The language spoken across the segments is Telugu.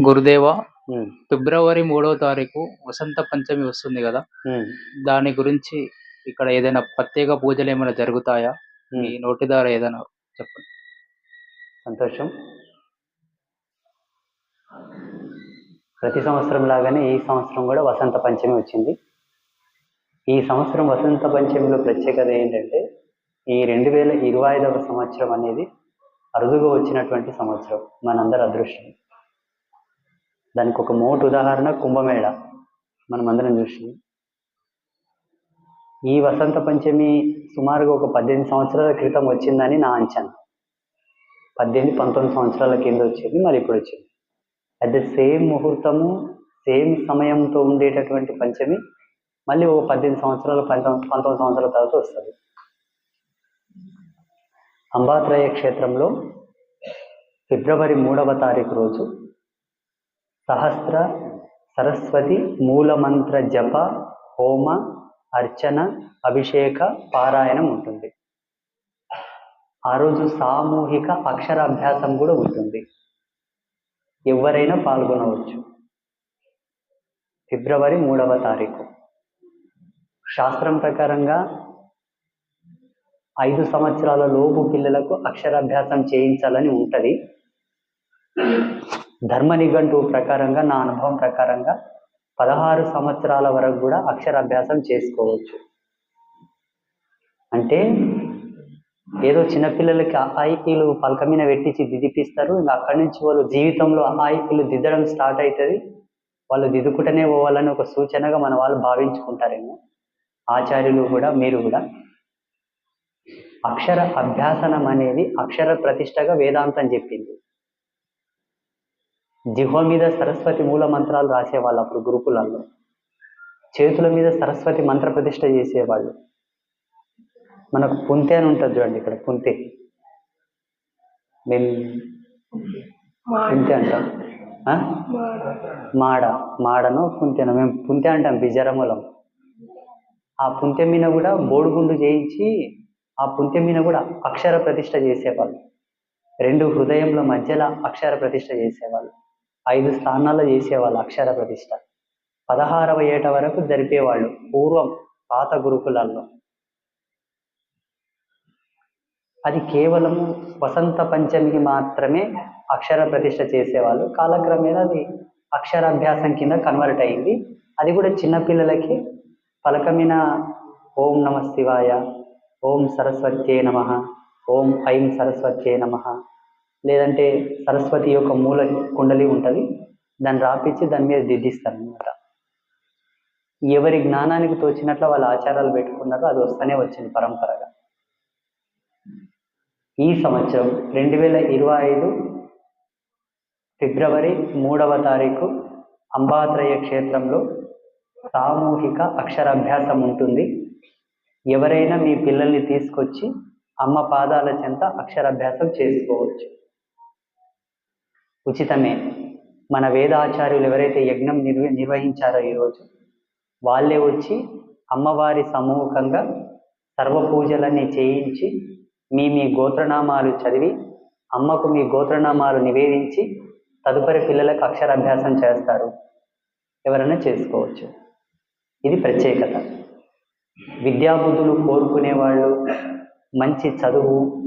గురుదేవ ఫిబ్రవరి మూడవ తారీఖు వసంత పంచమి వస్తుంది కదా. దాని గురించి ఇక్కడ ఏదైనా ప్రత్యేక పూజలు ఏమైనా జరుగుతాయా? మీ ఉమ్. నోటి ద్వారా ఏదైనా చెప్పండి. సంతోషం. ప్రతి సంవత్సరం లాగానే ఈ సంవత్సరం కూడా వసంత పంచమి వచ్చింది. ఈ సంవత్సరం వసంత పంచమిలో ప్రత్యేకత ఏంటంటే ఈ రెండు వేల ఇరవై ఐదవ సంవత్సరం అనేది అరుదుగా వచ్చినటువంటి సంవత్సరం మనందరి అదృష్టం. దానికి ఒక మోటు ఉదాహరణ కుంభమేళ. మనం అందరం చూసి ఈ వసంత పంచమి సుమారుగా ఒక పద్దెనిమిది సంవత్సరాల క్రితం వచ్చిందని నా అంచనా. పద్దెనిమిది పంతొమ్మిది సంవత్సరాల కింద వచ్చింది మరి ఇప్పుడు వచ్చింది. అట్ ద సేమ్ ముహూర్తము సేమ్ సమయంతో ఉండేటటువంటి పంచమి మళ్ళీ ఒక పద్దెనిమిది సంవత్సరాలు పంతొమ్మిది పంతొమ్మిది సంవత్సరాల తర్వాత వస్తుంది. అంబాత్రయ క్షేత్రంలో ఫిబ్రవరి మూడవ తారీఖు రోజు సహస్ర సరస్వతి మూలమంత్ర జప హోమ అర్చన అభిషేక పారాయణం ఉంటుంది. ఆ రోజు సామూహిక అక్షరాభ్యాసం కూడా ఉంటుంది. ఎవరైనా పాల్గొనవచ్చు. ఫిబ్రవరి మూడవ తారీఖు. శాస్త్రం ప్రకారంగా ఐదు సంవత్సరాల లోపు పిల్లలకు అక్షరాభ్యాసం చేయించాలని ఉంటుంది. ధర్మ నిఘంటు ప్రకారంగా నా అనుభవం ప్రకారంగా పదహారు సంవత్సరాల వరకు కూడా అక్షరాభ్యాసం చేసుకోవచ్చు. అంటే ఏదో చిన్నపిల్లలకి ఆయికీలు పలక మీద పెట్టించి దిదిపిస్తారు ఇంకా అక్కడి నుంచి వాళ్ళు జీవితంలో ఆయికీలు దిద్దడం స్టార్ట్ అవుతుంది. వాళ్ళు దిద్దుకుంటూనే పోవాలని ఒక సూచనగా మన వాళ్ళు భావించుకుంటారేమో. ఆచార్యులు కూడా మీరు కూడా. అక్షర అభ్యాసనం అనేది అక్షర ప్రతిష్టగా వేదాంతం చెప్పింది. జిహ్వ మీద సరస్వతి మూల మంత్రాలు రాసేవాళ్ళు అప్పుడు గురుకులాల్లో. చేతుల మీద సరస్వతి మంత్ర ప్రతిష్ట చేసేవాళ్ళు. మనకు పుంతె అని ఉంటుంది చూడండి ఇక్కడ పుంతె. మేము పుంతె అంటాం. ఆ? మాడ మాడను పుంతెను మేము పుంతె అంటాం బిజరమూలం. ఆ పుంతె మీద కూడా బోడుగుండు చేయించి ఆ పుంతె మీద కూడా అక్షర ప్రతిష్ట చేసేవాళ్ళు. రెండు హృదయంలో మధ్యలో అక్షర ప్రతిష్ట చేసేవాళ్ళు. ఐదు స్థానాల్లో చేసేవాళ్ళు అక్షర ప్రతిష్ట. పదహారవ ఏట వరకు జరిపేవాళ్ళు పూర్వం పాత గురుకులాల్లో. అది కేవలం వసంత పంచమికి మాత్రమే అక్షర ప్రతిష్ట చేసేవాళ్ళు. కాలక్రమేణా అది అక్షరాభ్యాసం కింద కన్వర్ట్ అయింది. అది కూడా చిన్నపిల్లలకి పలకమిన ఓం నమ శివాయ ఓం సరస్వత్యే నమ ఓం ఐం సరస్వత్యే నమ. లేదంటే సరస్వతి యొక్క మూల కుండలి ఉంటుంది. దాన్ని రాపించి దాని మీద దిద్దిస్తారు అనమాట ఎవరి జ్ఞానానికి తోచినట్లు వాళ్ళ ఆచారాలు పెట్టుకున్నారో అది వస్తూనే వచ్చింది పరంపరగా. ఈ సంవత్సరం రెండు వేల ఇరవై ఐదు ఫిబ్రవరి మూడవ తారీఖు అంబాత్రయ క్షేత్రంలో సామూహిక అక్షరాభ్యాసం ఉంటుంది. ఎవరైనా మీ పిల్లల్ని తీసుకొచ్చి అమ్మ పాదాల చెంత అక్షరాభ్యాసం చేసుకోవచ్చు. ఉచితమే. మన వేదాచార్యులు ఎవరైతే యజ్ఞం నిర్వ నిర్వహించారో ఈరోజు వాళ్ళే వచ్చి అమ్మవారి సమూహంగా సర్వ పూజలన్నీ చేయించి మీ మీ గోత్రనామాలు చదివి అమ్మకు మీ గోత్రనామాలు నివేదించి తదుపరి పిల్లలకు అక్షరాభ్యాసం చేస్తారు. ఎవరైనా చేసుకోవచ్చు. ఇది ప్రత్యేకత. విద్యాబుద్ధులు కోరుకునే వాళ్ళు మంచి చదువు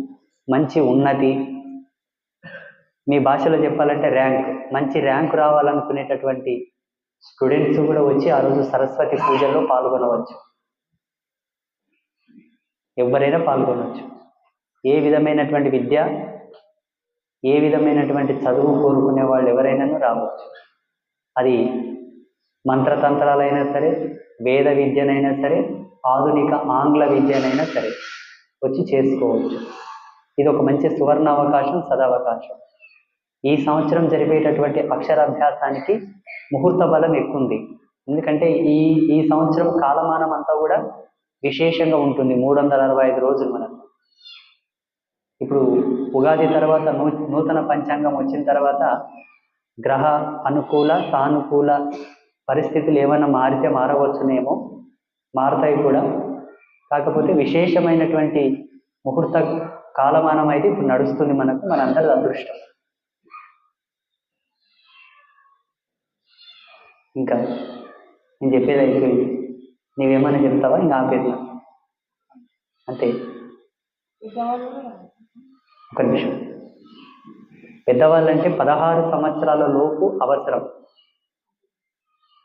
మంచి ఉన్నతి మీ భాషలో చెప్పాలంటే ర్యాంక్. మంచి ర్యాంక్ రావాలనుకునేటటువంటి స్టూడెంట్స్ కూడా వచ్చి ఆ రోజు సరస్వతి పూజలో పాల్గొనవచ్చు. ఎవరైనా పాల్గొనవచ్చు. ఏ విధమైనటువంటి విద్య ఏ విధమైనటువంటి చదువు కోరుకునే వాళ్ళు ఎవరైనాను రావచ్చు. అది మంత్రతంత్రాలైనా సరే వేద విద్యనైనా సరే ఆధునిక ఆంగ్ల విద్యనైనా సరే వచ్చి చేసుకోవచ్చు ఇది ఒక మంచి సువర్ణ అవకాశం సదవకాశం. ఈ సంవత్సరం జరిపేటటువంటి అక్షరాభ్యాసానికి ముహూర్త బలం ఎక్కువ ఉంది ఎందుకంటే ఈ ఈ సంవత్సరం కాలమానం అంతా కూడా విశేషంగా ఉంటుంది. మూడు వందల అరవై ఐదు రోజులు మనకు ఇప్పుడు ఉగాది తర్వాత నూ నూతన పంచాంగం వచ్చిన తర్వాత గ్రహ అనుకూల సానుకూల పరిస్థితులు ఏమైనా మారితే మారవచ్చునేమో మారుతాయి కూడా. కాకపోతే విశేషమైనటువంటి ముహూర్త కాలమానం అయితే ఇప్పుడు నడుస్తుంది మనకు. మనందరి అదృష్టం. ఇంకా నేను చెప్పేది అయిపోయింది. నీవేమైనా చెప్తావా? ఇంకా ఆపేద్దాం. అంతే. ఒక నిమిషం. పెద్దవాళ్ళంటే పదహారు సంవత్సరాల లోపు అవసరం.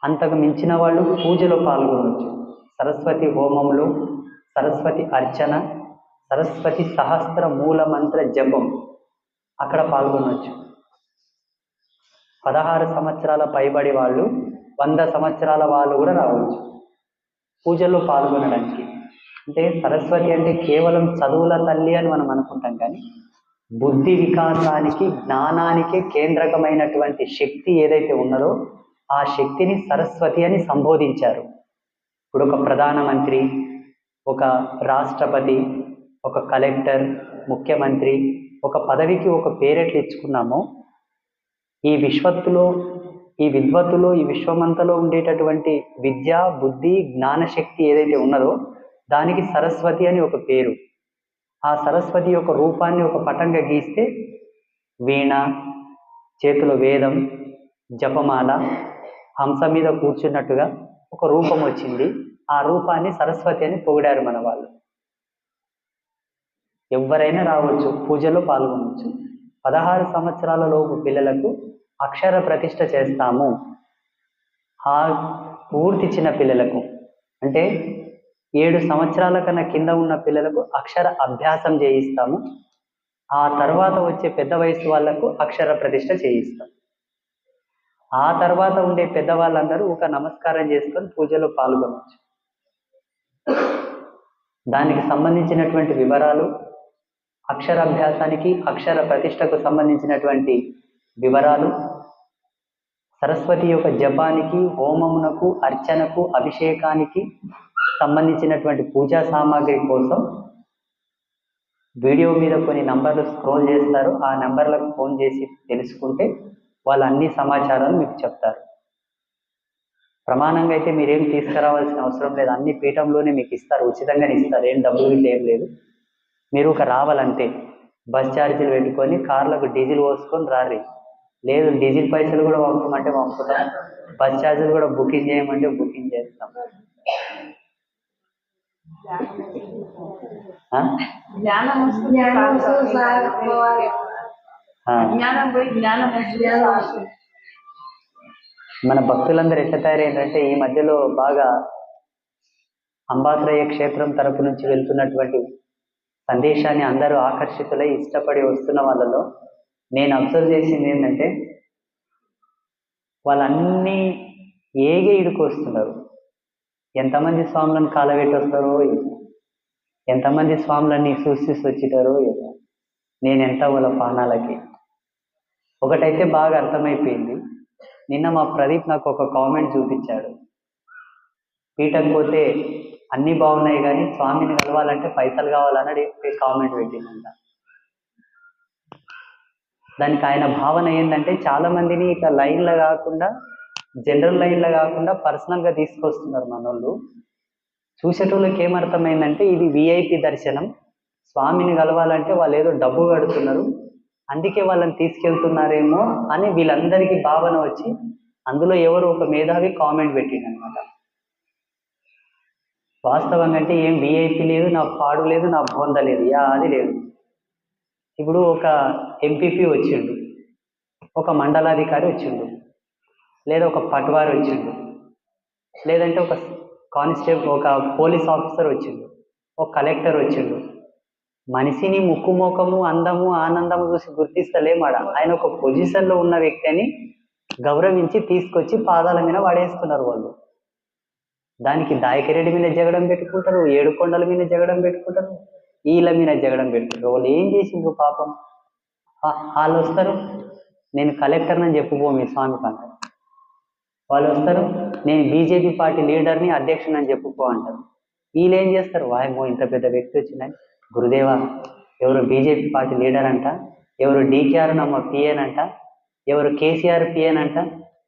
అంతకు మించిన వాళ్ళు పూజలో పాల్గొనవచ్చు సరస్వతి హోమంలో సరస్వతి అర్చన సరస్వతి సహస్ర మూల మంత్ర జపం అక్కడ పాల్గొనవచ్చు పదహారు సంవత్సరాల పైబడి వాళ్ళు వంద సంవత్సరాల వాళ్ళు కూడా రావచ్చు. పూజల్లో పాల్గొనడానికి. అంటే సరస్వతి అంటే కేవలం చదువుల తల్లి అని మనం అనుకుంటాం కానీ బుద్ధి వికాసానికి జ్ఞానానికి కేంద్రకమైనటువంటి శక్తి ఏదైతే ఉన్నదో ఆ శక్తిని సరస్వతి అని సంబోధించారు. ఇప్పుడు ఒక ప్రధానమంత్రి ఒక రాష్ట్రపతి ఒక కలెక్టర్ ముఖ్యమంత్రి ఒక పదవికి ఒక పేరెట్లు ఇచ్చుకున్నామో ఈ విశ్వత్తులో ఈ విద్వత్తులో ఈ విశ్వమంతలో ఉండేటటువంటి విద్య బుద్ధి జ్ఞానశక్తి ఏదైతే ఉన్నదో దానికి సరస్వతి అని ఒక పేరు. ఆ సరస్వతి యొక్క రూపాన్ని ఒక పటంగా గీస్తే వీణ చేతిలో వేదం జపమాల హంస మీద కూర్చున్నట్టుగా ఒక రూపం వచ్చింది. ఆ రూపాన్ని సరస్వతి అని పొగిడారు మన వాళ్ళు. ఎవరైనా రావచ్చు పూజలో పాల్గొనవచ్చు. పదహారు సంవత్సరాల లోపు పిల్లలకు అక్షర ప్రతిష్ట చేస్తాము. ఆ ఊర్తిచ్చిన పిల్లలకు అంటే ఏడు సంవత్సరాల కన్నా కింద ఉన్న పిల్లలకు అక్షర అభ్యాసం చేయిస్తాము. ఆ తర్వాత వచ్చే పెద్ద వయసు వాళ్ళకు అక్షర ప్రతిష్ట చేయిస్తాం. ఆ తర్వాత ఉండే పెద్దవాళ్ళందరూ ఒక నమస్కారం చేసుకొని పూజలో పాల్గొనవచ్చు దానికి సంబంధించినటువంటి వివరాలు అక్షరాభ్యాసానికి అక్షర ప్రతిష్టకు సంబంధించినటువంటి వివరాలు. సరస్వతి యొక్క జపానికి హోమమునకు అర్చనకు అభిషేకానికి సంబంధించినటువంటి పూజా సామాగ్రి కోసం వీడియో మీద కొన్ని నంబర్లు స్క్రోల్ చేస్తారు. ఆ నంబర్లకు ఫోన్ చేసి తెలుసుకుంటే వాళ్ళు అన్ని సమాచారాలు మీకు చెప్తారు. ప్రమాణంగా అయితే మీరేం తీసుకురావాల్సిన అవసరం లేదు. అన్ని పీఠంలోనే మీకు ఇస్తారు. ఉచితంగానే ఇస్తారు. ఏం డబ్బులు గిట్ల ఏం లేదు. మీరు ఒక రావాలంటే బస్ ఛార్జీలు పెట్టుకొని కార్లకు డీజిల్ పోసుకొని రారి. లేదు డీజిల్ పైసలు కూడా పంపమంటే పంపుతాం. బస్ ఛార్జీలు కూడా బుకింగ్ చేయమంటే బుకింగ్ చేస్తాం. మన భక్తులందరూ ఎట్లా తయారైందంటే ఈ మధ్యలో బాగా అంబాత్రయ క్షేత్రం తరపు నుంచి వెళ్తున్నటువంటి సందేశాన్ని అందరూ ఆకర్షితులై ఇష్టపడి వస్తున్న వాళ్ళలో నేను అబ్జర్వ్ చేసింది ఏంటంటే వాళ్ళన్నీ ఏగే ఇడుకొస్తున్నారు ఎంతమంది స్వాములను కాలబెట్టి వస్తారో ఎంతమంది స్వాములన్నీ చూసి వచ్చేటారో నేను ఎంత వాళ్ళ పానాలకి? ఒకటైతే బాగా అర్థమైపోయింది. నిన్న మా ప్రదీప్ నాకు ఒక కామెంట్ చూపించాడు. పీఠం పోతే అన్నీ బాగున్నాయి కానీ స్వామిని కలవాలంటే పైసలు కావాలన్నది కామెంట్ పెట్టిందంట. దానికి ఆయన భావన ఏంటంటే చాలా మందిని ఇట్లా లైన్లో కాకుండా జనరల్ లైన్లో కాకుండా పర్సనల్గా తీసుకొస్తున్నారు మనోళ్ళు. చూసేటోళ్ళకి ఏమర్థమైందంటే ఇది విఐపి దర్శనం. స్వామిని కలవాలంటే వాళ్ళు ఏదో డబ్బు కడుతున్నారు. అందుకే వాళ్ళని తీసుకెళ్తున్నారేమో అని వీళ్ళందరికీ భావన వచ్చి అందులో ఎవరు ఒక మేధావి కామెంట్ పెట్టిండనమాట. వాస్తవంగా అంటే ఏం విఐపి లేదు నా పాడు లేదు నా బొంద లేదు. యా అది లేదు. ఇప్పుడు ఒక ఎంపీపీ వచ్చిండు ఒక మండలాధికారి వచ్చిండు లేదా ఒక పట్వారు వచ్చిండు లేదంటే ఒక కానిస్టేబుల్ ఒక పోలీస్ ఆఫీసర్ వచ్చిండు ఒక కలెక్టర్ వచ్చిండు. మనిషిని ముక్కుమోకము అందము ఆనందము చూసి గుర్తిస్తలేమాడ ఆయన ఒక పొజిషన్లో ఉన్న వ్యక్తి అని గౌరవించి తీసుకొచ్చి పాదాల మీద వాడేస్తున్నారు వాళ్ళు. దానికి దాయకిరెడ్డి మీద జగడం పెట్టుకుంటారు ఏడుకొండల మీద జగడం పెట్టుకుంటారు. వీళ్ళ మీద జగడం పెట్టుకుంటారు వాళ్ళు ఏం చేసిండ్రు పాపం? వాళ్ళు వస్తారు నేను కలెక్టర్ అని చెప్పుకో మీ స్వామి అంటారు వాళ్ళు వస్తారు నేను బీజేపీ పార్టీ లీడర్ని అధ్యక్షుని అని చెప్పుకో అంటారు. వీళ్ళు ఏం చేస్తారు? వాయమో ఇంత పెద్ద వ్యక్తి వచ్చినాయి గురుదేవ ఎవరు బీజేపీ పార్టీ లీడర్ అంట ఎవరు డీకేఆర్ నమ్మ పిఎన్ అంట ఎవరు కేసీఆర్ పిఎన్ అంట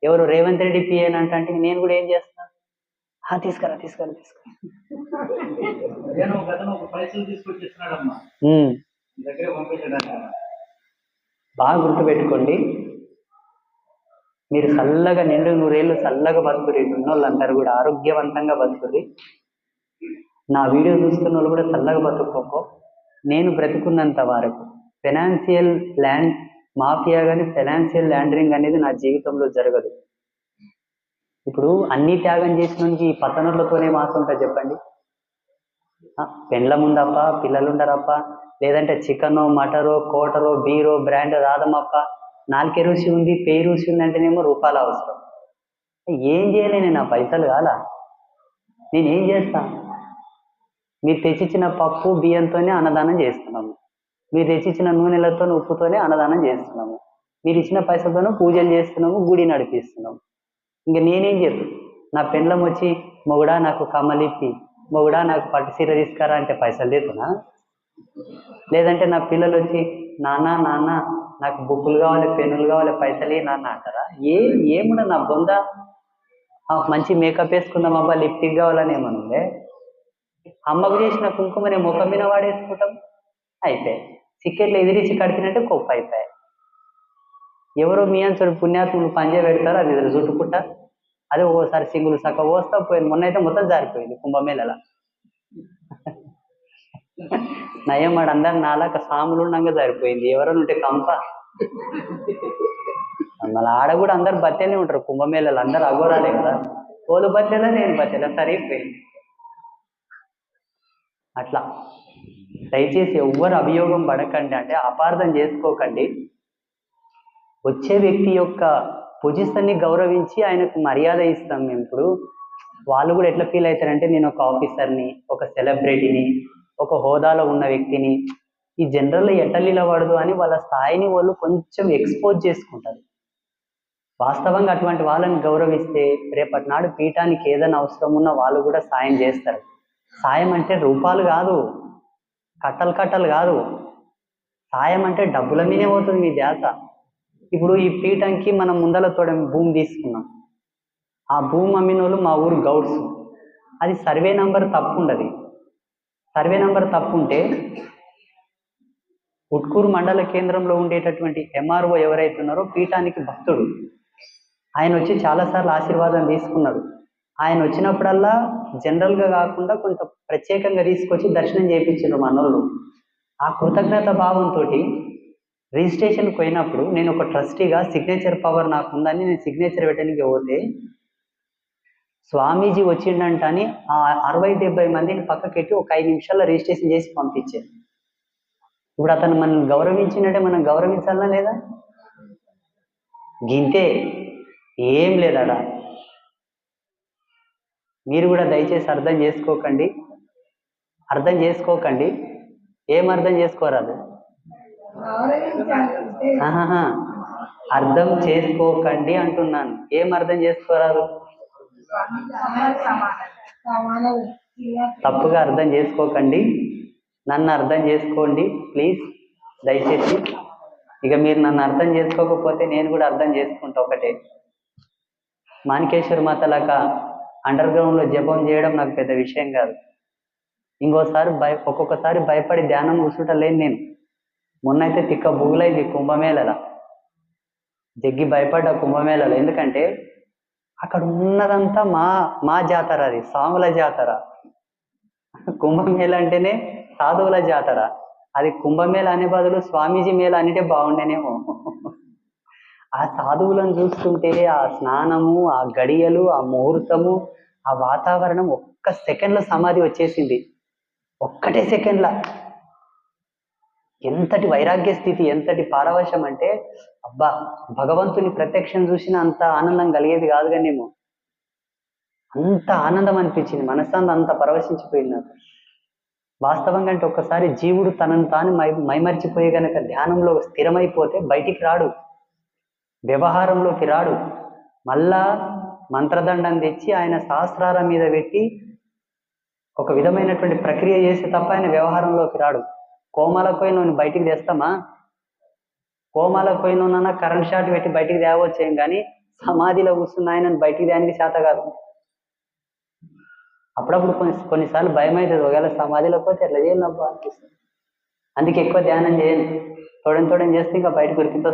ఎవరు రేవంత్ రెడ్డి పిఎన్ అంట అంటే నేను కూడా ఏం చేస్తాను తీసుకురా తీసుకురా తీసుకురా. బాగా గుర్తుపెట్టుకోండి. మీరు చల్లగా నిండు నూరేళ్ళు చల్లగా బతుకురి ఉన్నోళ్ళందరూ కూడా ఆరోగ్యవంతంగా బతుకురి నా వీడియో చూస్తున్న వాళ్ళు కూడా చల్లగా బతుక్కోకో. నేను బ్రతికున్నంత వరకు ఫైనాన్షియల్ ల్యాండ్ మాఫియా కానీ ఫైనాన్షియల్ ల్యాండరింగ్ అనేది నా జీవితంలో జరగదు. ఇప్పుడు అన్ని త్యాగం చేసిన ఈ పతనులతోనే మాసం ఉంటుంది చెప్పండి. పెండ్లం ఉందప్ప పిల్లలు ఉండరప్ప లేదంటే చికెనో మటరో కోటరో బీరో బ్రాండ్ రాదమప్ప నాలుకే రుచి ఉంది పే రుచి ఉంది అంటేనేమో రూపాయలు అవసరం. ఏం చేయలే నేను? నా పైసలు కాలా. నేను ఏం చేస్తా? మీరు తెచ్చిచ్చిన పప్పు బియ్యంతోనే అన్నదానం చేస్తున్నాము. మీరు తెచ్చిచ్చిన నూనెలతో ఉప్పుతోనే అన్నదానం చేస్తున్నాము. మీరు ఇచ్చిన పైసలతోనూ పూజలు చేస్తున్నాము గుడి నడిపిస్తున్నాము. ఇంకా నేనేం చెప్పు నా పెండ్లం వచ్చి మొగుడా నాకు కమ్మలిప్పి మొగుడా నాకు పట్టు సీర తీసుకురా అంటే పైసలు లేతున్నా లేదంటే నా పిల్లలు వచ్చి నాన్న నాన్న నాకు బుక్కులు కావాలి పెన్నులు కావాలి పైసలు నాన్న అంటారా? ఏ ఏముండ నా బొంద. ఆ, మంచి మేకప్ వేసుకుందాం అబ్బా లిప్టిక్ కావాలని ఏమనుందే అమ్మకు చేసిన కుంకుమని ముఖం మీద వాడేసుకుంటాం. అయిపోయి సిక్కెట్లు ఎదిరించి కడిపినట్టే గొప్ప అయిపోయాయి. ఎవరో మీ అంచుడు పుణ్యాత్ములు పంజే అది ఇద్దరు చుట్టుకుంటా. అదే ఒక్కోసారి సింగులు సక్క పోస్తా పోయింది. మొన్న అయితే మొత్తం జారిపోయింది కుంభమేళలా. నయం వాడు అందరు నాలాక సాములు ఉండగా సరిపోయింది ఎవరైనా ఉంటే కంప. మళ్ళీ ఆడ కూడా అందరు బత్తేనే ఉంటారు కుంభమేళలు. అందరు అఘోరాలే కదా. తోలు బత్తెలా నేను బత్తెలా సరిపోయింది. అట్లా. దయచేసి ఎవ్వరు అభియోగం పడకండి. అంటే అపార్థం చేసుకోకండి. వచ్చే వ్యక్తి యొక్క పొజిషన్ని గౌరవించి ఆయనకు మర్యాద ఇస్తాం మేము. ఇప్పుడు వాళ్ళు కూడా ఎట్లా ఫీల్ అవుతారంటే నేను ఒక ఆఫీసర్ని ఒక సెలబ్రిటీని ఒక హోదాలో ఉన్న వ్యక్తిని ఈ జనరల్లో ఎట్లా నిలబడదు అని వాళ్ళ స్థాయిని వాళ్ళు కొంచెం ఎక్స్పోజ్ చేసుకుంటారు. వాస్తవంగా అటువంటి వాళ్ళని గౌరవిస్తే రేపటి నాడు పీఠానికి ఏదైనా అవసరం ఉన్నా వాళ్ళు కూడా సాయం చేస్తారు. సాయం అంటే రూపాలు కాదు కట్టలు కట్టలు కాదు. సాయం అంటే డబ్బుల మీదే పోతుంది మీ ధ్యాస. ఇప్పుడు ఈ పీఠంకి మనం ముందల తోడ భూమి తీసుకున్నాం. ఆ భూమి అమ్మిన వాళ్ళు మా ఊరు గౌడ్స్. అది సర్వే నంబర్ తప్పు ఉండదు సర్వే నంబర్ తప్పు ఉంటే ఉట్కూరు మండల కేంద్రంలో ఉండేటటువంటి ఎంఆర్ఓ ఎవరైతే ఉన్నారో పీఠానికి భక్తుడు. ఆయన వచ్చి చాలాసార్లు ఆశీర్వాదం తీసుకున్నాడు. ఆయన వచ్చినప్పుడల్లా జనరల్గా కాకుండా కొంత ప్రత్యేకంగా తీసుకొచ్చి దర్శనం చేయించారు మనోళ్ళు. ఆ కృతజ్ఞత భావంతో రిజిస్ట్రేషన్కి పోయినప్పుడు నేను ఒక ట్రస్టీగా సిగ్నేచర్ పవర్ నాకు ఉందని నేను సిగ్నేచర్ పెట్టడానికి పోతే స్వామీజీ వచ్చిండంట అని ఆ అరవై డెబ్బై మందిని పక్కకెట్టి ఒక ఐదు నిమిషాల్లో రిజిస్ట్రేషన్ చేసి పంపించారు. ఇప్పుడు అతను మనం గౌరవించినట్టే మనం గౌరవించాలా లేదా? గింతే ఏం లేదాడా? మీరు కూడా దయచేసి అర్థం చేసుకోకండి. అర్థం చేసుకోకండి. ఏం అర్థం చేసుకోరాదు? అర్థం చేసుకోకండి అంటున్నాను. ఏం అర్థం చేసుకోరాదు? తప్పుగా అర్థం చేసుకోకండి. నన్ను అర్థం చేసుకోండి ప్లీజ్. దయచేసి. ఇక మీరు నన్ను అర్థం చేసుకోకపోతే నేను కూడా అర్థం చేసుకుంటా ఒకటే. మాణికేశ్వర లాగా అండర్ గ్రౌండ్లో జపం చేయడం నాకు పెద్ద విషయం కాదు. ఇంకోసారి భయ ఒక్కొక్కసారి భయపడి ధ్యానం కూర్చుంటా లేను నేను. మొన్నైతే తిక్క బుగులైంది కుంభమేళల. జగ్గి భయపడ్డ కుంభమేళలో. ఎందుకంటే అక్కడ ఉన్నదంతా మా మా జాతర అది సాముల జాతర. కుంభమేళ అంటేనే సాధువుల జాతర. అది కుంభమేళ అనే బదులు స్వామీజీ మేళ అంటే బాగుండేనేమో. ఆ సాధువులను చూస్తుంటే ఆ స్నానము ఆ గడియలు ఆ ముహూర్తము ఆ వాతావరణం ఒక్క సెకండ్ల సమాధి వచ్చేసింది. ఒక్కటే సెకండ్ల. ఎంతటి వైరాగ్య స్థితి ఎంతటి పారవశం అంటే అబ్బా భగవంతుని ప్రత్యక్షం చూసిన అంత ఆనందం కలిగేది కాదు కానేమో అంత ఆనందం అనిపించింది మనస్సాంత అంత పరవశించిపోయింది నాకు. వాస్తవంగా అంటే ఒక్కసారి జీవుడు తనను తాను మై మైమర్చిపోయి గనక ధ్యానంలో స్థిరమైపోతే బయటికి రాడు. వ్యవహారంలోకి రాడు. మళ్ళా మంత్రదండం తెచ్చి ఆయన సహస్రారం మీద పెట్టి ఒక విధమైనటువంటి ప్రక్రియ చేస్తే తప్ప ఆయన వ్యవహారంలోకి రాడు. కోమాలకు పోయి నువ్వు బయటికి తెస్తామా? కోమాలకు పోయి నువ్వు కరెంట్ షాట్ పెట్టి బయటికి తేవచ్చేం కానీ సమాధిలో కూర్చున్న ఆయన బయటికి తేడానికి చేత కాదు. అప్పుడప్పుడు కొన్ని కొన్నిసార్లు భయం అవుతుంది. ఒకవేళ సమాధిలో పోతే ఎట్లా చేయాలి అనిపిస్తుంది. అందుకే ఎక్కువ ధ్యానం చేయండి. తోడని తోడని చేస్తే ఇంకా బయటకు ఉరికితో